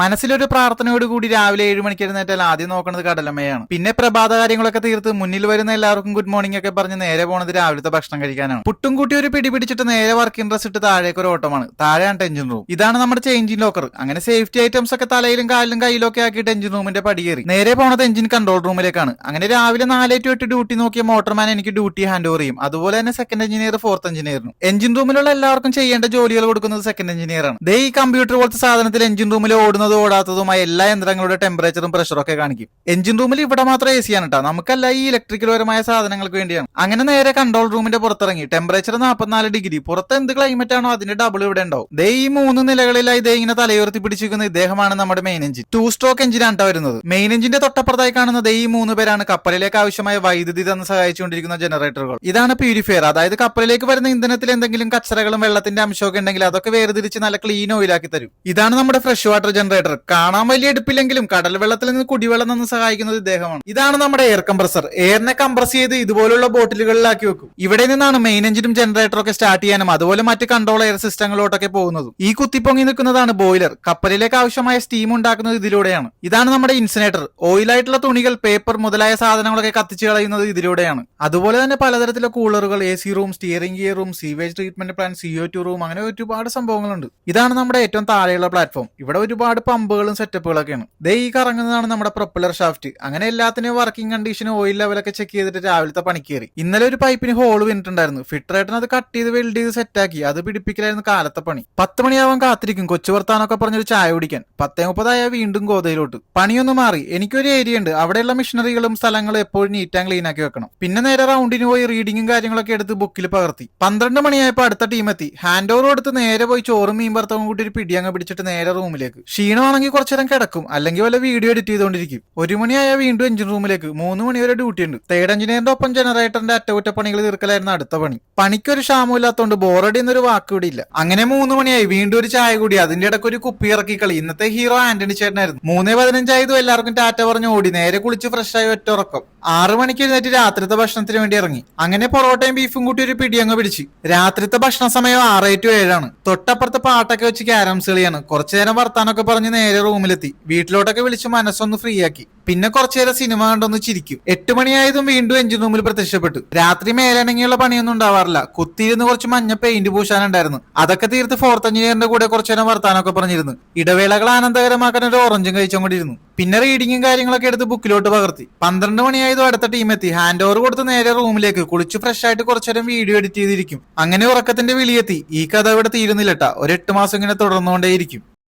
മനസ്സിലൊരു പ്രാർത്ഥനയോട് കൂടി രാവിലെ ഏഴ് മണിക്ക് എഴുന്നേറ്റാൽ ആദ്യം നോക്കുന്നത് കടലമ്മയാണ്. പിന്നെ പ്രഭാത കാര്യങ്ങളൊക്കെ തീർത്ത് മുന്നിൽ വരുന്ന എല്ലാവർക്കും ഗുഡ് മോർണിംഗ് ഒക്കെ പറഞ്ഞ് നേരെ പോണത് രാവിലത്തെ ഭക്ഷണം കഴിക്കാനാണ്. പുട്ടും കൂട്ടി ഒരു പിടി പിടിച്ചിട്ട് നേരെ വർക്ക് ഡ്രസ് ഇട്ട് താഴേക്ക് ഒരു ഓട്ടമാണ്. താഴെയാണ് എഞ്ചിൻ റൂം ഇതാണ് നമ്മുടെ ചേഞ്ചിങ് ലോക്കർ അങ്ങനെ സേഫ്റ്റി ഐറ്റംസ് ഒക്കെ തലയിലും കാലിലും കയ്യിലും ഒക്കെ ആക്കിയിട്ട് എഞ്ചിൻ റൂമിന്റെ പടി കയറി. നേരെ പോണത് എഞ്ചിൻ കൺട്രോൾ റൂമിലേക്കാണ് അങ്ങനെ രാവിലെ നാലേ ടു എട്ട് ഡ്യൂട്ടി നോക്കിയ മോട്ടർമാൻ എനിക്ക് ഡ്യൂട്ടി ഹാൻഡ് ഓവർ ചെയ്യും. അതുപോലെ തന്നെ സെക്കൻഡ് എഞ്ചിനീയർ ഫോർത്ത് എഞ്ചിനീയറിനും എഞ്ചിൻ റൂമിലുള്ള എല്ലാവർക്കും ചെയ്യേണ്ട ജോലികൾ കൊടുക്കുന്നത് സെക്കൻഡ് എഞ്ചിനീയർ ആണ്. ദേ ഈ കമ്പ്യൂട്ടർ പോലത്തെ സാധനത്തിൽ എഞ്ചിൻ റൂമിൽ ഓടുന്നതും ഓടാത്തതുമായ എല്ലാ യന്ത്രങ്ങളുടെ ടെമ്പറേച്ചറും പ്രഷറും ഒക്കെ കാണിക്കും. എഞ്ചിൻ റൂമിൽ ഇവിടെ മാത്രം എ സി ആണ് കേട്ടോ നമുക്കല്ല ഈ ഇലക്ട്രിക്കൽ പരമായ സാധനങ്ങൾക്ക് വേണ്ടിയാണ്. അങ്ങനെ നേരെ കൺട്രോൾ റൂമിന്റെ പുറത്തിറങ്ങി. ടെമ്പറേച്ചർ നാൽപ്പത്തിനാല് ഡിഗ്രി. പുറത്ത് എന്ത് ക്ലൈമറ്റ് ആണോ അതിന്റെ ഡബിൾ ഇവിടെ ഉണ്ടാവും. ദേ ഈ മൂന്ന് നിലകളിലായി ഇതേ ഇങ്ങനെ തലയുയർത്തി പിടിച്ചിരിക്കുന്ന ഇദ്ദേഹമാണ് നമ്മുടെ മെയിൻ എഞ്ചിൻ ടു സ്ട്രോക്ക് എഞ്ചിനാണ് വരുന്നത്. മെയിൻ എഞ്ചിന്റെ തൊട്ടപ്പുറത്തായി കാണുന്ന ദേ ഈ മൂന്ന് പേരാണ് കപ്പലിലേക്ക് ആവശ്യമായ വൈദ്യുതി തന്ന് സഹായിച്ചുകൊണ്ടിരിക്കുന്ന ജനറേറ്ററുകൾ ഇതാണ് പ്യൂരിഫയർ അതായത് കപ്പലിലേക്ക് വരുന്ന ഇന്ധനത്തിൽ എന്തെങ്കിലും കച്ചറകളും വെള്ളത്തിന്റെ അംശമൊക്കെ ഉണ്ടെങ്കിൽ അതൊക്കെ വേർതിരിച്ച് നല്ല ക്ലീൻ ഓയിലാക്കി തരും. ഇതാണ് നമ്മുടെ ഫ്രഷ് വാട്ടർ ജനറേറ്റർ കാണാൻ വലിയ എടുപ്പില്ലെങ്കിലും കടൽ വെള്ളത്തിൽ നിന്ന് കുടിവെള്ളം നിന്ന് സഹായിക്കുന്നത് ഇദ്ദേഹമാണ്. ഇതാണ് നമ്മുടെ എയർ കംപ്രസർ എയറിനെ കംപ്രസ് ചെയ്ത് ഇതുപോലുള്ള ബോട്ടിലുകളിലാക്കി വെക്കും. ഇവിടെ നിന്നാണ് മെയിൻ എഞ്ചിനും ജനറേറ്ററും ഒക്കെ സ്റ്റാർട്ട് ചെയ്യാനും അതുപോലെ മറ്റ് കൺട്രോൾ എയർ സിസ്റ്റങ്ങളിലോട്ടൊക്കെ പോകുന്നതും. ഈ കുത്തിപ്പൊങ്ങി നിൽക്കുന്നതാണ് ബോയിലർ കപ്പലിലേക്ക് ആവശ്യമായ സ്റ്റീം ഉണ്ടാക്കുന്നത് ഇതിലൂടെയാണ്. ഇതാണ് നമ്മുടെ ഇൻസിനേറ്റർ ഓയിലായിട്ടുള്ള തുണികൾ പേപ്പർ മുതലായ സാധനങ്ങളൊക്കെ കത്തിച്ച് കളയുന്നത് ഇതിലൂടെയാണ്. അതുപോലെ തന്നെ പലതരത്തിലുള്ള കൂളറുകൾ A C room steering gear room sewage treatment plant CO two room അങ്ങനെ ഒരുപാട് സംഭവങ്ങളുണ്ട്. ഇതാണ് നമ്മുടെ ഏറ്റവും താഴെയുള്ള പ്ലാറ്റ്ഫോം ഇവിടെ ഒരുപാട് പമ്പുകളും സെറ്റപ്പുകളൊക്കെയാണ്. ദേ ഈ കറങ്ങുന്നതാണ് നമ്മുടെ പ്രൊപ്പലർ ഷാഫ്റ്റ്. അങ്ങനെ എല്ലാത്തിനും വർക്കിംഗ് കണ്ടീഷൻ ഓയിൽ ലെവലൊക്കെ ചെക്ക് ചെയ്തിട്ട് രാവിലത്തെ പണി കയറി. ഇന്നലെ ഒരു പൈപ്പിന് ഹോൾ വീണിട്ടുണ്ടായിരുന്നു. ഫിറ്ററായിട്ട് അത് കട്ട് ചെയ്ത് വെൽഡ് ചെയ്ത് സെറ്റാക്കി അത് പിടിപ്പിക്കലായിരുന്നു കാലത്തെ പണി. പത്ത് മണിയാവാൻ കാത്തിരിക്കും. കൊച്ചു വർത്താനൊക്കെ പറഞ്ഞൊരു ചായ കുടിക്കാൻ. പത്തേ മുപ്പതായ വീണ്ടും ഗോതയിലോട്ട്. പണിയൊന്ന് മാറി. എനിക്കൊരു ഏരിയ ഉണ്ട്. അവിടെയുള്ള മിഷനറികളും സ്ഥലങ്ങളും എപ്പോഴും നീറ്റ് ആൻഡ് ക്ലീൻ ആക്കി വെക്കണം. പിന്നെ നേരെ റൗണ്ടിന് പോയി റീഡിങ്ങും കാര്യങ്ങളൊക്കെ എടുത്ത് ബുക്കിൽ പകർത്തി. പന്ത്രണ്ട് മണിയായപ്പോൾ അടുത്ത ടീം എത്തി. ഹാൻഡ് ഓവർ കൊടുത്ത് നേരെ പോയി ചോറും മീൻ ഭർത്തവും കൂട്ടി ഒരു പിടിയങ്ങ് പിടിച്ചിട്ട് നേരെ റൂമിലേക്ക് ക്ഷീണമാണെങ്കിൽ കുറച്ചു നേരം കിടക്കും. അല്ലെങ്കിൽ വല്ല വീഡിയോ എഡിറ്റ് ചെയ്തുകൊണ്ടിരിക്കും. ഒരു മണിയായ വീണ്ടും എഞ്ചിൻ റൂമിലേക്ക് മൂന്ന് മണി വരെ ഡ്യൂട്ടി ഉണ്ട്. തേർഡ് എഞ്ചിനീയറിന്റെ ഒപ്പം ജനറേറ്ററിന്റെ അറ്റകുറ്റപ്പണികൾ തീർക്കലായിരുന്നു അടുത്ത പണി. പണിക്കൊരു ക്ഷാമമില്ലാത്തതുകൊണ്ട് ബോറടി എന്നൊരു വാക്ക് ഇവിടെ ഇല്ല. അങ്ങനെ മൂന്ന് മണിയായി. വീണ്ടും ഒരു ചായ കൂടി. അതിന്റെ ഇടയ്ക്ക് ഒരു കുപ്പി ഇറക്കി കളി. ഇന്നത്തെ ഹീറോ ആന്റണി ചേട്ടനായിരുന്നു. മൂന്നേ പതിനഞ്ചായതും എല്ലാവർക്കും ടാറ്റ പറഞ്ഞു ഓടി. നേരെ കുളിച്ച് ഫ്രഷ് ആയി ഒറ്റ ഉറക്കം. ആറു മണിക്ക് എഴുന്നേറ്റ് രാത്രിത്തെ ഭക്ഷണത്തിന് വേണ്ടി ഇറങ്ങി. അങ്ങനെ പൊറോട്ടയും ബീഫും കൂട്ടി ഒരു പിടി അങ്ങ് പിടിച്ച്. രാത്രിത്തെ ഭക്ഷണ സമയം ആറ് ടു ഏഴാണ്. തൊട്ടപ്പുറത്ത് പാട്ടൊക്കെ വെച്ച് ക്യാരംസ് കളിയാണ്. കുറച്ചു നേരം വർത്താനൊക്കെ പറഞ്ഞ് നേരെ റൂമിലെത്തി. വീട്ടിലോട്ടൊക്കെ വിളിച്ച് മനസ്സൊന്ന് ഫ്രീ ആക്കി. പിന്നെ കുറച്ചു നേരം സിനിമ കണ്ടൊന്ന് ചിരിക്കും. എട്ട് മണിയായതും വീണ്ടും എഞ്ചിൻ റൂമിൽ പ്രത്യക്ഷപ്പെട്ടു. രാത്രി മേലണങ്ങിയുള്ള പണിയൊന്നും ഉണ്ടാവാറില്ല. കുത്തിയിരുന്ന് കുറച്ച് മഞ്ഞ പെയിന്റ് പൂശാനുണ്ടായിരുന്നു. അതൊക്കെ തീർത്ത് ഫോർത്ത് എഞ്ചിനീയറിന്റെ കൂടെ കുറച്ചു നേരം വർത്താനൊക്കെ പറഞ്ഞിരുന്നു. ഇടവേളകൾ ആനന്ദകരമാക്കാൻ ഒരു ഓറഞ്ചും കഴിച്ചുകൊണ്ടിരുന്നു പിന്നെ റീഡിങ്ങും കാര്യങ്ങളൊക്കെ എടുത്ത് ബുക്കിലോട്ട് പകർത്തി. പന്ത്രണ്ട് മണിയായതും അടുത്ത ടീം എത്തി. ഹാൻഡ് ഓവർ കൊടുത്ത് നേരെ റൂമിലേക്ക്. കുളിച്ച് ഫ്രഷ് ആയിട്ട് കുറച്ചു നേരം വീഡിയോ എഡിറ്റ് ചെയ്തിരിക്കും. അങ്ങനെ ഉറക്കത്തിന്റെ വിളിയെത്തി. ഈ കഥ ഇവിടെ തീരുന്നില്ലട്ടാ. ഒരു എട്ട് മാസം ഇങ്ങനെ തുടർന്നുകൊണ്ടേയിരിക്കും.